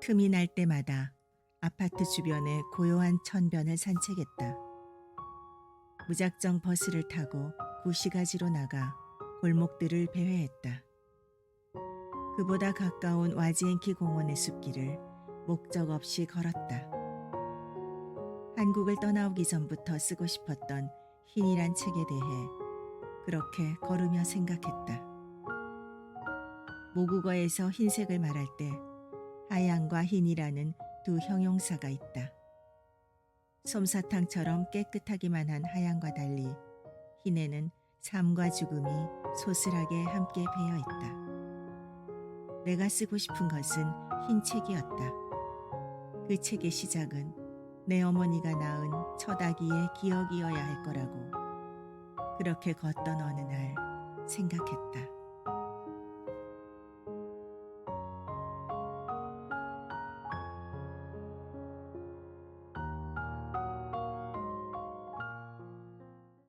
틈이 날 때마다 아파트 주변의 고요한 천변을 산책했다. 무작정 버스를 타고 구시가지로 나가 골목들을 배회했다. 그보다 가까운 와지엔키 공원의 숲길을 목적 없이 걸었다. 한국을 떠나오기 전부터 쓰고 싶었던 흰이란 책에 대해 그렇게 걸으며 생각했다. 모국어에서 흰색을 말할 때 하얀과 흰이라는 두 형용사가 있다. 솜사탕처럼 깨끗하기만 한 하얀과 달리 흰에는 삶과 죽음이 소슬하게 함께 배어 있다. 내가 쓰고 싶은 것은 흰 책이었다. 그 책의 시작은 내 어머니가 낳은 첫 아기의 기억이어야 할 거라고 그렇게 걷던 어느 날 생각했다.